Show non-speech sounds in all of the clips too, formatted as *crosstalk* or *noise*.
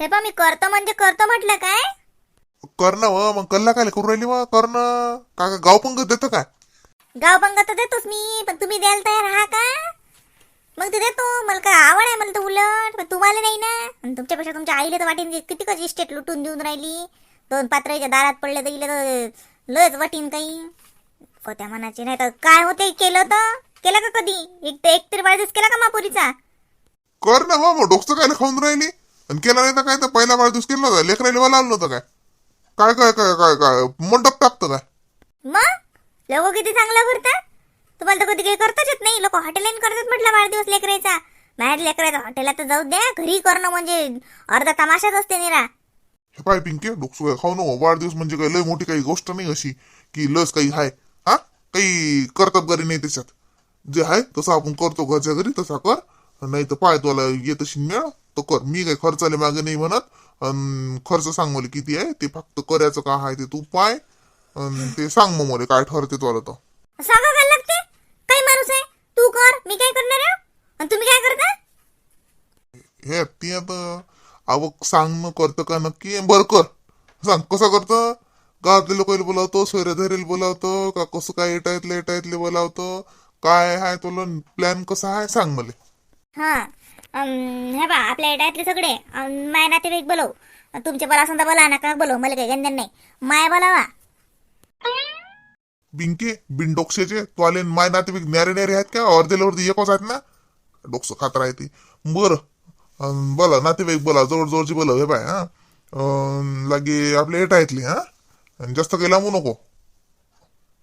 हे पा मी करतो म्हणजे करतो म्हटलं काय? कर ना व मग कल्ला काय करू राहिली वा कर ना का का गाव पंगत देतं काय? गाव पंग तर देतोच मी पण तुम्ही द्यायला तयार आहा का? मग ते देतो मला काय आवड आहे मला तर उलट पण तुम्हाला नाही ना? आणि तुमच्यापेक्षा तुमच्या आईला तर वाटीन किती कशी इस्टेट लुटून देऊन राहिली? दोन पात्राच्या दारात पडले तर इले तर लयच वाटीन काही. कोत्या मनाचे नाही तर काय होते केलं तर? केलं का कधी? एक एक तरी वाढदिवस केला का मापुरीचा? कर ना व मग डोकचं काय खाऊन राहिली? आणि केला नाही तर काय तर पहिला वाढदिवस केला होता लेकरायला मला आलं नव्हतं काय? काय काय काय काय काय? मंडप टाकतं काय? मग? लोक किती चांगलं करतात? तुम्हाला तर कधी काही करताच येत नाही. लोक हॉटेलाईन करतात म्हटलं वाढदिवस लेकरायचा. बाहेर लेकरायचा हॉटेलात तर जाऊ द्या. घरी करणं म्हणजे अर्धा तमाशाच असते निरा. हे पाय पिंके डोकसं खाऊ नको. वाढदिवस म्हणजे काय? लय मोठी काही गोष्ट नाही अशी की लस काही आहे हा? काही कर्तबगारी नाही त्याच्यात. जे आहे तसं आपण करतो घरच्या घरी तसा कर. नाही तर पाय तुला येत अशी मिळ तर कर मी काही खर्चाले मागे नाही म्हणत अन खर्च सांग मला किती आहे ते फक्त करायचं का आहे ते तू पाय अन ते सांग मग मला काय ठरते तुला तर सांगा काय लागते? काही माणूस आहे. तू कर मी काय करणार आहे? आणि तुम्ही काय करता? हे ती आता आवक सांगणं करतं का नक्की बरं कर. सांग कसं करतं? गावातले लोकांना बोलावतो सोयरेधरेला बोलावतो का कसं काय येटायतले येटायतले बोलावतो काय आहे तुला प्लॅन कसा आहे सांग मला. हा. हे बा आपल्या एटातले सगळे. माय नातेवाईक बोलव. तुमचे बोला समजा बोला नका बोलव मला काही गंधन नाही. माय बोलावा बिंके बिन डोकशाचे तो आले माय नातेवाईक न्यारे न्यारे आहेत का? अर्धेल्यावरती एकच आहेत ना? डोकसं खात राहते. बरं. बोला नातेवाईक बोला जवळ जवळची बोला हे बाय हा. लागे आपल्या एटा येतली हा. आणि जास्त काही लांबू नको.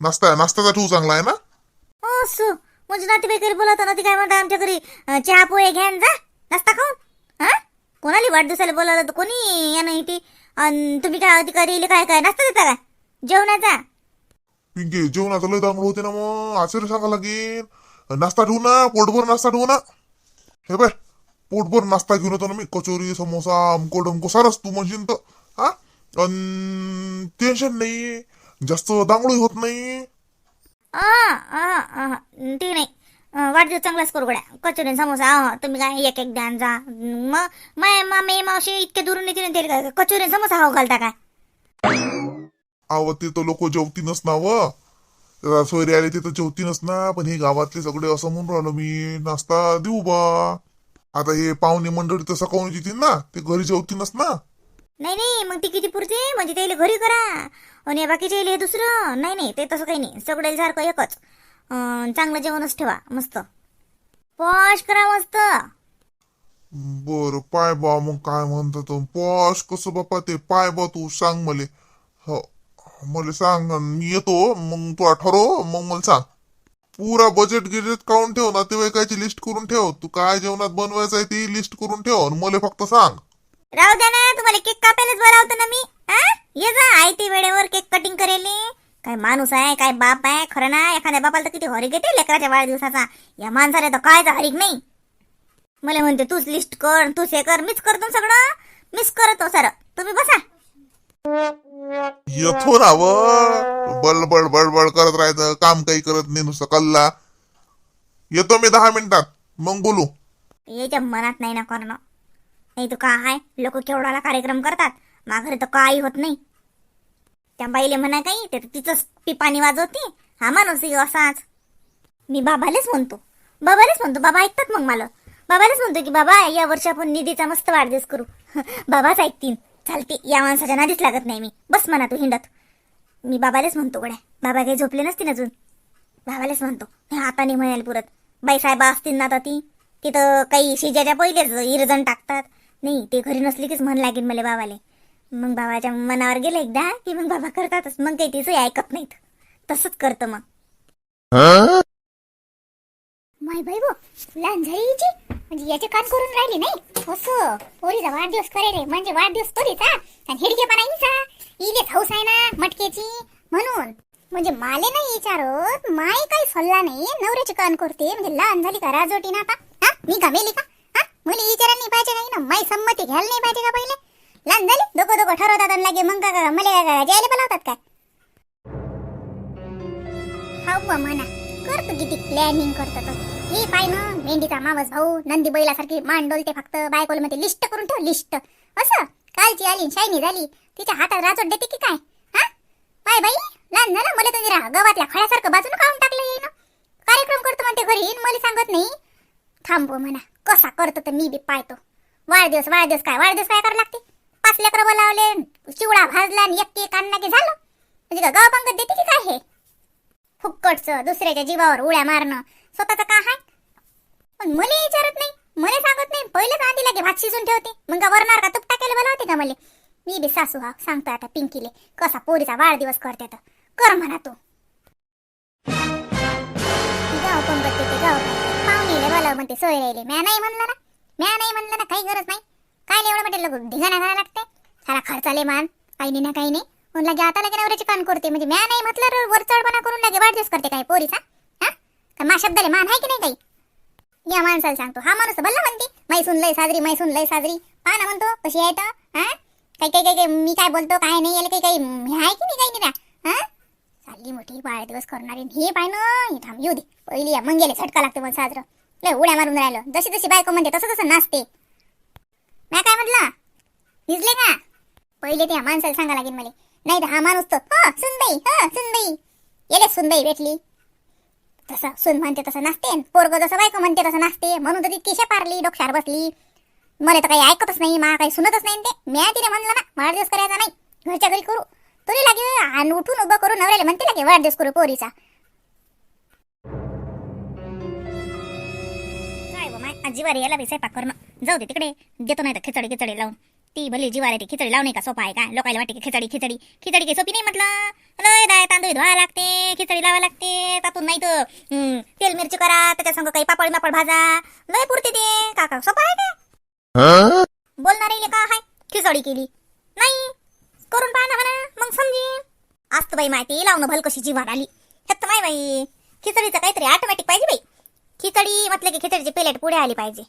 नाश्ता नाश्त्याचा ठेवू चांगला आहे ना? हो म्हणजे नातेवाईक बोलवता ना ती काय म्हणता आमच्या घरी चहा पोहे घ्या जा नाश्ता खाऊन. हा? कोणाला वाढदिवसाला बोलावलं तर कोणी या नाही ती तुम्ही काय अधिकारी काय काय नाश्ता देता काय जेवणाचा? पिंकी जेवणाचं लय दांगड होते ना मग आश्चर्य सांगा लागेल. नाश्ता ठेवू ना पोटभर नाश्ता ठेवू ना. हे बाय पोटभर नाश्ता घेऊन येतो ना मी कचोरी समोसा अमको डमको सारस तू म्हणशील तर. हा? टेन्शन नाही जास्त दांगडही होत नाही ठीक नाही वाढदिवस चांगलाच करू गड्या कचोरी समोसा आ, तुम्ही काय एक एक द्यान जा मग माय मामे मावशी इतके दुरून येते ना त्याला काय कचोरी समोसा हा घालता काय अव ते तर लोक जेवतीनच ना व सोयरे आले ते तर जेवतीनच ना पण हे गावातले सगळे असं म्हणून राहिलो मी नाश्ता देऊ बा आता हे पाहुणे मंडळी तर सकाळून येतील ना ते घरी जेवतीनच ना नाही नाही मग ती किती पुरते? म्हणजे त्याला घरी करा. आणि बाकीचे हे दुसरं. नाही नाही ते तसं काही नाही. सगळे सारखं एकच. चांगलं जेवणच ठेवा मस्त. पॉश करा मस्त. बर पाय बा मग काय म्हणतो तो? पॉश कसं बापा ते? पाय बा तू सांग मले. हो मला सांग मी येतो मग तू ठरव मग मला सांग. पुरा बजेट गिजेट काढून ठेव नातेवाईकाची लिस्ट करून ठेव. तू काय जेवणात बनवायचं आहे ती लिस्ट करून ठेव आणि मला फक्त सांग. राहू द्या ना तुम्हाला केक कापायलाच बोलावतो ना मी. हा? ये जा आई ती वेळेवर केक कटिंग करेल. काय माणूस आहे काय बाप आहे खरं ना? एखाद्या बापाला तर किती हरिक येते लेकराच्या वाढदिवसाचा. या माणसाला तर कायच हरिक नाही. मला म्हणते तूच लिस्ट कर तूच हे कर मीच करतो सगळं. मीच करतो सर. तुम्ही बसा. येतो ना व बडबड बडबड करत राहायचं काम काही करत नाही नुसतं कल्ला. येतो मी दहा मिनिटात मग बोलू याच्या मनात नाही ना करणं नाही तर काय लोक केवढाला कार्यक्रम करतात. माघारी तर काही होत नाही. त्या बाईले म्हणा काही ते तर तिचंच पिपाणी वाजवते. हा माणूस असाच. मी बाबालेच म्हणतो. बाबालेच म्हणतो बाबा ऐकतात मग मला. बाबालेच म्हणतो की बाबा या वर्षी आपण निधीचा मस्त वाढदिवस करू. *laughs* बाबाच ऐकतील चालते या माणसाच्या नादीच लागत नाही मी. बस म्हणा तू हिंडत. मी बाबालेच म्हणतो गड्या बाबा काही झोपले नसतील अजून. बाबालेच म्हणतो हे हाताने म्हणायला पुरत. बाई साहेबा असतील ना आता ती. तिथं काही शिजाच्या पहिलेच इरजण टाकतात. नाही ते घरी नसली कीच म्हण लागेल मला बाबाले मग बाबाच्या मनावर गेलं एकदा की मग बाबा करतातच. मग काही तिचं ऐकत नाहीत. तसंच करतं मग. माय बाई बो लहान झाली हिची म्हणजे याचे कान करून राहिले नाही? असं पोरीचा वाढदिवस करेल म्हणजे वाढदिवस पोरीचा आणि हिडकेपणा हिचा इले खाऊस आहे ना मटकेची. म्हणून म्हणजे माले नाही विचारत. माय काही सल्ला नाही. नवऱ्याचे कान करते. म्हणजे लहान झाली का राजवटी ना आता? हा? मी का का? मुली इचारांनी पाहिजे काही ना माई संमती घ्यायला नाही पाहिजे का पहिले? लहान झाली? दोघं दोघं ठरवतात आणि लागे मग का मला का जायला बोलावतात काय हा म्हणा करतो किती प्लॅनिंग करतो तो. हे पाय ना मेंढीचा मावस भाऊ नंदी बैलासारखी मान डोलते फक्त. बायकोलमध्ये लिस्ट करून ठेव लिस्ट. असं? कालची आली शायनी झाली. तिच्या हातात राजोट देते की काय? हा? पाय बाई लहान झालं? मला तर जरा गवातल्या खळ्यासारखं बाजून खाऊन टाकलं येईन कार्यक्रम करतो म्हणते घरी येईन मला सांगत नाही. थांबव म्हणा. कसा करतो तर मी बी पाहतो. वाढदिवस वाढदिवस काय वाढदिवस काय करावं लागते? पाच लेकरं बोलावले चिवडा भाजला आणि एक केक आणला की झालं. म्हणजे का गाव पंगत देते की काय हे? फुक्कटचं दुसऱ्याच्या जीवावर उड्या मारणं. स्वतःचं का हाय? पण मला विचारत नाही मला सांगत नाही. पहिलेच आधीला की भात शिजून ठेवते. मग का वरणार का तूप टाकायला बोलावते का मला? मी बी सासू हा सांगतो आता पिंकीले. कसा पोरीचा वाढदिवस करते तर. कर म्हणा तू. गाव पंगत देते गाव पंगत. मला म्हणते सोय राहिले. म्या नाही म्हणलं ना. म्या नाही म्हणलं ना काही गरज नाही. काय एवढं म्हटलं लोक ढिगाणा घाला लागते सारा खर्चाले मान काही नाही ना काही नाही. म्हणून लागे आता लगे नवऱ्याची कान करते. म्हणजे म्या नाही म्हटलं तर करून लगे वाढदिवस करते काय पोरीचा. हा? का मा शब्दाले मान आहे की नाही काही या माणसाला सांगतो. हा माणूस भल्ला म्हणते. मैसून लय साजरी मैसून लय साजरी. पहा ना म्हणतो कशी आहे तर हा? काही काही काही मी काय बोलतो काय नाही याला काही काही आहे की नाही काही नाही ना हा? चालली मोठी वाढदिवस करणारी. हे पाय ना हे थांब येऊ दे. पहिली या मंगेले झटका लागते मग साजरं. लय उड्या मारून राहिलं. जशी जशी बायको म्हणते तसं तसं नाचते. नाही काय म्हटलं? निजले का? पहिले त्या माणसाला सांगा लागेल मला. नाही तर हा माणूस तर हो सुनबाई हो सुनबाई. येले सुनबाई भेटली. तसं सुन म्हणते तसं नाचते. पोरग जसं बायको म्हणते तसं नाचते. म्हणून तर ती किशा पारली डोक्यावर बसली. मला तर काही ऐकतच नाही मा काही सुनतच नाही ते. मी तिने म्हणलं ना वाढदिवस करायचा नाही घरच्या घरी करू. तुला लागे आणि उठून उभं करून नवऱ्याला म्हणते लागे वाढदिवस करू पोरीचा. जिवारी याला बी स्वयंपाक करणं. जाऊ दे तिकडे. देतो नाही तर खिचडी खिचडी लावून. ती भली जिवारी ती खिचडी लावणे का सोपा आहे का? लोकायला वाटते की खिचडी खिचडी. खिचडी काही सोपी नाही म्हटलं. लय दाय तांदूळ धुवा लागते खिचडी लावा लागते. तातून नाही तर तेल मिरची करा त्याच्या संग काही पापड मापड भाजा. लय पुरते ते. काका सोपा आहे का बोलणार का हाय? खिचडी केली. नाही. करून पाहा ना म्हणा. मग समजीन. आज तर बाई माहिती लावणं भल कशी जीवार आली. ह्यात तर माय बाई खिचडीचं काहीतरी ऑटोमॅटिक पाहिजे बाई. खिचडी म्हटलं की खिचडीची प्लेट पुढे आली पाहिजे.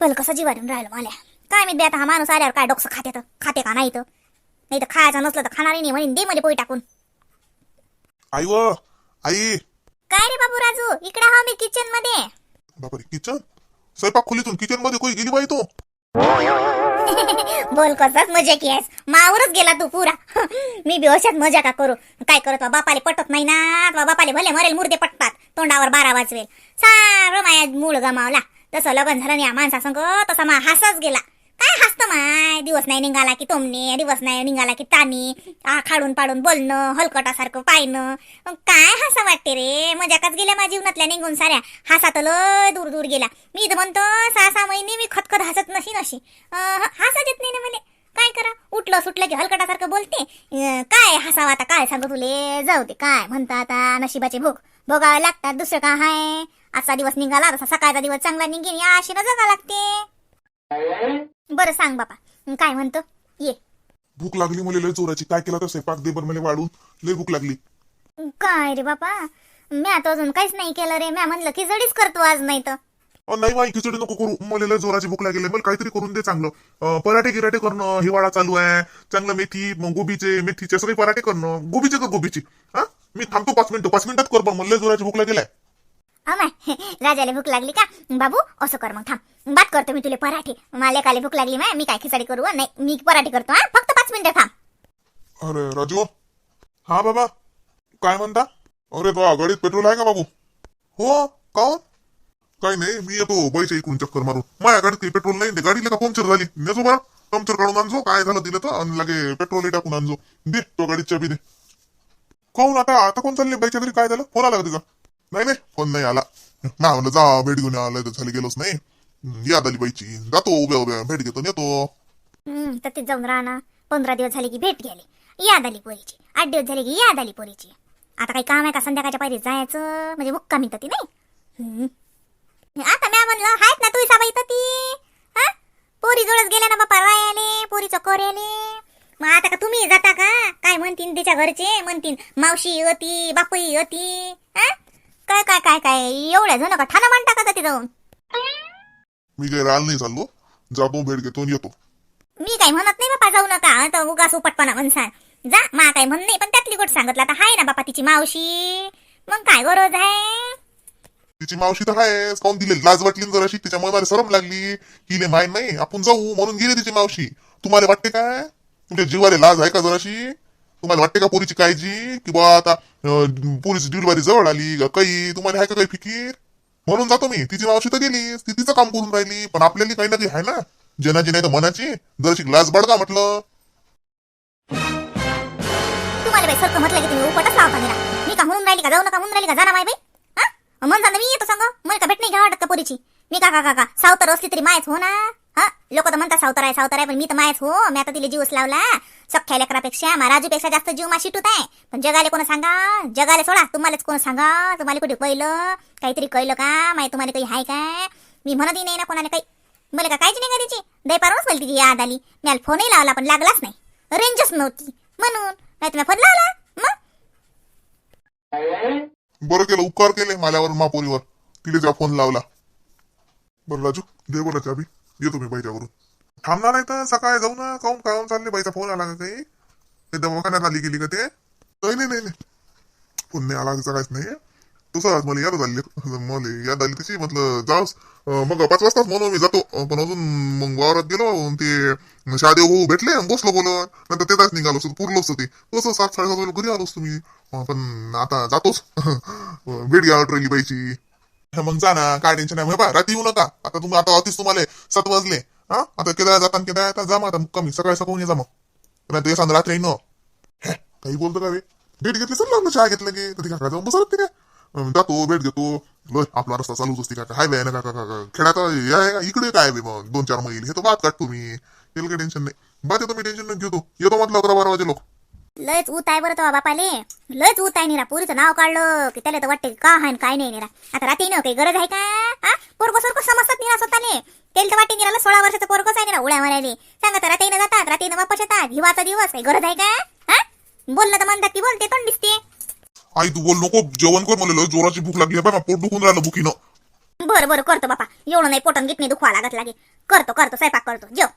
भल कसं जीवारून राहिलं मला काय मी आता हा माणूस आल्यावर काय डोकं खाते तर खाते का नाही तर. नाही तर खायचं नसलं तर खाणार नाही म्हणून दे मध्ये पोळी टाकून. आई व आई. काय रे बाबू राजू? इकडे हा मी किचनमध्ये. बापरे किचन स्वयंपाक खोलीतून किचनमध्ये कोणी गेली बाई तो? *laughs* बोल कसाच मजा की आहेस. मावरच गेला तू पुरा. *laughs* मी बी मजा का करू? काय करत बा, बापाले पटत नाही ना. बा, बापाले भले मरेल मुर्दे पटतात. तोंडावर बारा वाजवेल. सारं माया मूळ गमावला. तसं लग्न झालं नाही या माणसासंग तसा मा हसच गेला. माय दिवस नाही निघाला की टोमणे दिवस नाही निघाला की तानी. आ खाडून पाडून बोलणं हलकटासारखं पायनं काय हसा वाटते रे? मजाकच गेल्या माझ्या जीवनातल्या निघून साऱ्या. हसा तर लय दूर दूर गेला. मी तर म्हणतो सहा सहा महिने मी खतखत हसत नशी नशी हसा हसत येत नाही ना मला काय करा? उठलं सुटलं की हलकटासारखं बोलते. काय हसावं आता? काय सांगू तुले? जाऊ दे काय म्हणता आता नशिबाचे भोग भोगावे लागतात दुसरं काय हाय? आजचा दिवस निघाला तसा सकाळचा दिवस चांगला निघेन या आशेनं जगा लागते. बरं सांग बापा. काय म्हणतो? ये. भूक लागली मला लय जोराची. काय केला तर स्वयंपाक दे बरं मला वाढून. लय भूक लागली. काय रे बापा? मी आता अजून काहीच नाही केलं रे. म्या म्हणलं खिचडीच करतो आज नाही तर. अ, नाही बाई खिचडी नको करू. मला लय जोराची भूक लागली. मला काहीतरी करून दे चांगलं. अ, पराठे गिराठे करणं हिवाळा चालू आहे. चांगलं मेथी मग गोबीचे मेथीचे सगळे पराठे करणं. गोबीचे का गोबीची? हा? मी थांबतो पाच मिनिटं. पाच मिनिटात कर पण मला लय जोराची भूक लागेल आहे. अमाय राजाला भूक लागली का? बाबू असं कर मग थांब. बात करतो मी तुले पराठे. मला एकाले भूक लागली माय मी काय खिचडी करू नाही मी पराठे करतो हा? फक्त पाच मिनिटं थांब. अरे राजू. हा बाबा. काय म्हणता? अरे बा गाडीत पेट्रोल आहे का बाबू? हो का काही नाही मी येतो बाईच्या इकडून चक्कर मारून. माझ्या गाडीत काही पेट्रोल नाही ते गाडीला का पंक्चर झाली? नेजो बरं. पंक्चर काढून आणजो काय झालं दिलं तर आणि लागे पेट्रोल टाकून आणजो. दे तो गाडीची चाबी दे. कोण आता आता कोण चालले? बाईच्या घरी काय झालं? फोन आला का नाही नाही फोन नाही आला. ना म्हणलं जा भेट घेऊन आलाय तर झाली गेलोच नाही. याद आली बाईची. जातो उभ्या उभ्या. भेट घेतो आणि येतो हम्म, तर ते जाऊन राहणार पंधरा दिवस झाले की भेट गेली याद आली पोरीची. आठ दिवस झाले की याद आली पोरीची. आता काही काम आहे का? संध्याकाळच्या पायरी जायचं. म्हणजे मुक्का तर ती नाही? आता म्या म्हणलं आहेत ना तुझी साबाई तर ती. पोरी जोडच गेल्या ना बापा रायाले पोरीचं कोऱ्याले. मग आता का तुम्ही जाता का? काय म्हणतीन तिच्या घरचे? म्हणतीन मावशी अती बापई अती. हा? काय काय काय काय? एवढ्या जण का ठाणा मांडता का तिथे? जाऊन मी काही राहिला नाही चाललो. जातो भेट घेतो आणि येतो. मी काही म्हणत नाही बापा जाऊ नका. आता उगाच उपटपणा म्हणसान जा मा काही म्हण नाही पण त्यातली गोष्ट सांगितलं आता हाय ना बापा तिची मावशी. मग काय गरज आहे? तिची मावशी तर आहे काऊन दिले लाज वाटली ना जराशी? तिच्या मनाला सरम लागली. हिले माहीत नाही. आपण जाऊ म्हणून गेली तिची मावशी. तुम्हाला वाटते काय? तुमच्या जीवाला लाज आहे का जराशी? तुम्हाला वाटते का पोरीची काळजी? की बा आता अं, पोरीची डिलिव्हरी जवळ आली का काही? तुम्हाला आहे का काही फिकीर? म्हणून जातो मी. तिची मावशी तर गेली ती तिचं काम करून राहिली. पण आपल्याला काही ना काही आहे ना? जनाची नाही तर मनाची. जराशी लाज बडका म्हटलं. तुम्हाला बाई सारखं म्हटलं की तुम्ही उपटच लावता निरा मी का म्हणून राहिली का? जाऊ नका म्हणून राहिली का? जाणार माय बाई. हा? म्हणता ना मी येतो सांग. मला का भेट नाही घ्या वाटत का पोरीची? मी का का का का? सावतर असली तरी मायच हो ना लोक तर म्हणतात सावतर आहे सावतर आहे पण मी तर मायच हो मी आता तिला जीवच लावला. सख्या लेकरापेक्षा राजूपेक्षा जास्त जीव मा टूत आहे. पण जगाले कोण सांगा? जगाले सोडा तुम्हालाच कोण सांगा? तुम्हाला कुठे कळलं? काहीतरी कळलं का? माहिती तुम्हाला काही आहे काय? मी म्हणतही नाही ना कोणाला काही. मला का काहीच नाही का तिची? दैपारूनच मला तिची याद आली. मी फोनही लावला पण लागलाच नाही. रेंजच नव्हती. म्हणून नाही तुम्ही फोन लावला? मग? बरं केलं उपकार केले माल्यावर मापोरीवर तिने जा फोन लावला. बरं राजू दे बरं चाबी येतो मी बाईच्यावरून थांबणार नाही तर सकाळी जाऊ ना. काऊन काम चालले? बाईचा फोन आला का काही? ते दवाखान्यात आली गेली का ते? नाही नाही नाही नाही. फोन नाही आला तिचा काहीच नाही तसं मला याद झाली *laughs* मला याद आली तशी. म्हटलं जाऊस मग पाच वाजताच म्हणून मी जातो. पण अजून मग वावरात गेलो ते शादेव भाऊ भेटले बसलो बोलत नंतर तेच निघालो असतो पुरलो असतो ते. तसं सात साडेसात वाजता घरी आलो असतो मी. पण आता जातोच. *laughs* भेट घ्या ट्रेली बाईची. मग जा ना काय टेन्शन नाही. बा रात्री येऊ नका. आता तुम्ही आता ऑफिस तुम्हाला सात वाजले हा? आता केदार जाताना केदार आता जा मग आता कमी. सकाळी सकाळून ये जा मग. नाही ते सांग रात्री येईन. हे काही बोलतो का वे? भेट घेतली सर लागलं चहा घेतलं की? कधी काका जाऊन बसत ते काय जातो भेट घेतो. लोय आपला रस्ता चालूच असते काका. हायवे आहे ना काका काका. खेड्यात इकडे काय बे मग? दोन चार मैल. हे तो बात काढतो मी केलं काही टेन्शन नाही. बात येतो मी टेन्शन नाही. घेतो. येतो म्हटलं अकरा बारा वाजे लोक. लयच ऊत आहे बरं तो बापाले. लयच ऊत आहे निरा. पुरीचं नाव काढलं की त्याला तर वाटते का हाय काय नाही निरा. आता रात्री न काही गरज आहे का? हा पोरग सोरक समजतात निरा स्वतःने त्याला तर वाटते निराला सोळा वर्षाचं पोरकोच आहे निरा उड्या मारायला. सांगा तर रात्री जातात रात्री वापस येतात. हिवाचा दिवस काही गरज आहे का? हा बोललं तर म्हणतात की बोलते तोंड दिसते. आई तू बोल नको. जेवण कर मला जोराची भूक लागली. बाबा पोट दुखून राहिलं भुकीनं. बरं बरं करतो बापा. एवढं नाही पोटन घेत नाही दुखवा लागत लागे. करतो करतो स्वयंपाक करतो. जेव.